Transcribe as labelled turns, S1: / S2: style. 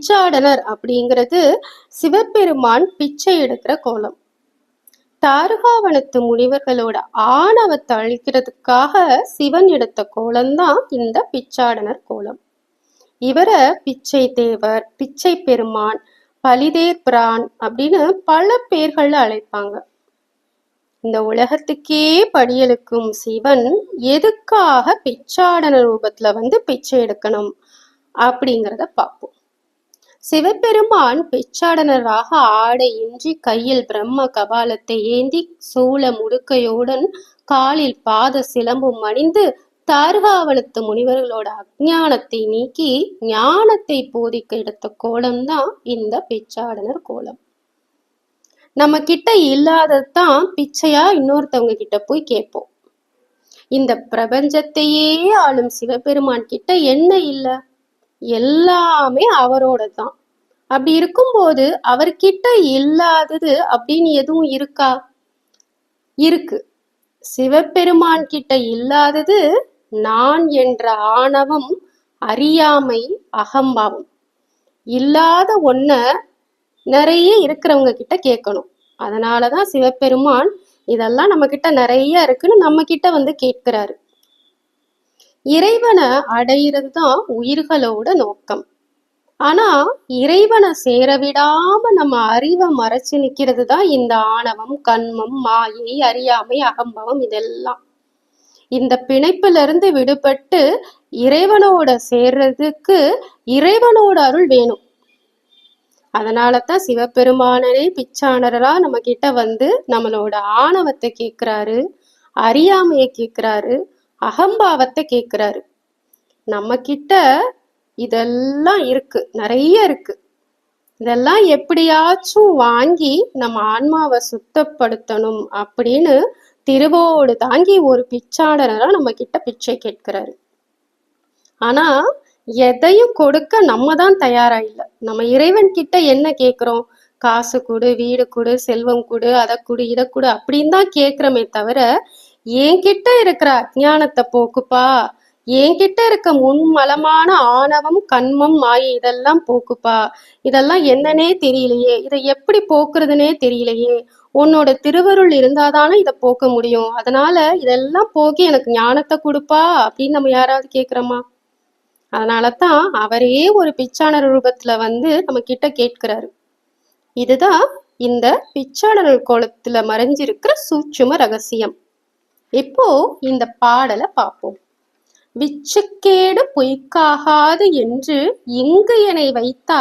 S1: பிச்சாடனர் அப்படிங்கிறது சிவபெருமான் பிச்சை எடுக்கிற கோலம். தாருகாவனத்து முனிவர்களோட ஆணவத்தை அழிக்கிறதுக்காக சிவன் எடுத்த கோலம்தான் இந்த பிச்சாடனர் கோலம். இவரை பிச்சை தேவர் பிச்சை பெருமான் பலிதேர் பிரான் அப்படின்னு பல பேர்கள்ல அழைப்பாங்க. இந்த உலகத்துக்கே படியெழுக்கும் சிவன் எதுக்காக பிச்சாடன ரூபத்துல வந்து பிச்சை எடுக்கணும் அப்படிங்கிறத பார்ப்போம். சிவபெருமான் பிச்சாடனராக ஆடையின்றி கையில் பிரம்ம கபாலத்தை ஏந்தி சூள முடுக்கையுடன் காலில் பாத சிலம்பும் அணிந்து தார்காவனத்து முனிவர்களோட அஜானத்தை நீக்கி ஞானத்தை போதிக்க எடுத்த கோலம்தான் இந்த பிச்சாடனர் கோலம். நம்ம கிட்ட இல்லாததான் பிச்சையா இன்னொருத்தவங்க கிட்ட போய் கேட்போம். இந்த பிரபஞ்சத்தையே ஆளும் சிவபெருமான் கிட்ட என்ன இல்லை? எல்லாமே அவரோட தான் அப்படி இருக்கும்போது அவர்கிட்ட இல்லாதது அப்படின்னு எதுவும் இருக்கா? இருக்கு. சிவபெருமான் கிட்ட இல்லாதது நான் என்ற ஆணவம் அறியாமை அகம்பாவம். இல்லாத ஒன்ன நிறைய இருக்கிறவங்க கிட்ட கேட்கணும். அதனாலதான் சிவபெருமான் இதெல்லாம் நம்ம கிட்ட நிறைய இருக்குன்னு நம்ம கிட்ட வந்து கேட்கிறாரு. இறைவனை அடையிறது தான் உயிர்களோட நோக்கம். ஆனா இறைவனை சேர விடாம நம்ம அறிவை மறைச்சு நிக்கிறது தான் இந்த ஆணவம் கண்மம் மாயை அறியாமை அகம்பவம் இதெல்லாம். இந்த பிணைப்புல இருந்து விடுபட்டு இறைவனோட சேர்றதுக்கு இறைவனோட அருள் வேணும். அதனால தான் சிவபெருமானனே பிச்சானரா நம்ம கிட்ட வந்து நம்மளோட ஆணவத்தை கேட்கிறாரு அறியாமையை கேட்கிறாரு அகம்பாவத்தை கேட்குறாரு நம்ம கிட்ட இதெல்லாம் இருக்கு. நிறைய இருக்கு. இதெல்லாம் எப்படியாச்சும் வாங்கி நம்ம ஆன்மாவை சுத்தப்படுத்தணும் அப்படின்னு திருவோடு தாங்கி ஒரு பிச்சாடனரா நம்ம கிட்ட பிச்சை கேட்கிறாரு. ஆனா எதையும் கொடுக்க நம்ம தான் தயாரா இல்லை. நம்ம இறைவன் கிட்ட என்ன கேட்கிறோம்? காசு கொடு வீடு கொடு செல்வம் கொடு அதை கொடு இதை கொடு அப்படின்னு தான் கேட்கிறோமே தவிர என்கிட்ட இருக்கிற அஜானத்தை போக்குப்பா. என்கிட்ட இருக்க முன்மலமான ஆணவம் கண்மம் மாயை இதெல்லாம் போக்குப்பா. இதெல்லாம் என்னன்னே தெரியலையே. இதை எப்படி போக்குறதுனே தெரியலையே. உன்னோட திருவருள் இருந்தாதானே இதை போக்க முடியும். அதனால இதெல்லாம் போக்கி எனக்கு ஞானத்தை கொடுப்பா அப்படின்னு நம்ம யாராவது கேட்குறோமா அதனால தான் அவரே ஒரு பிச்சானர் ரூபத்துல வந்து நம்ம கிட்ட கேட்கிறாரு. இதுதான் இந்த பிச்சாடல் கோலத்துல மறைஞ்சிருக்கிற சூட்சும ரகசியம். இப்போ இந்த பாடலை பார்ப்போம். விச்சுக்கேடு பொய்க்காகாது என்று இங்கு என்னை வைத்தார்.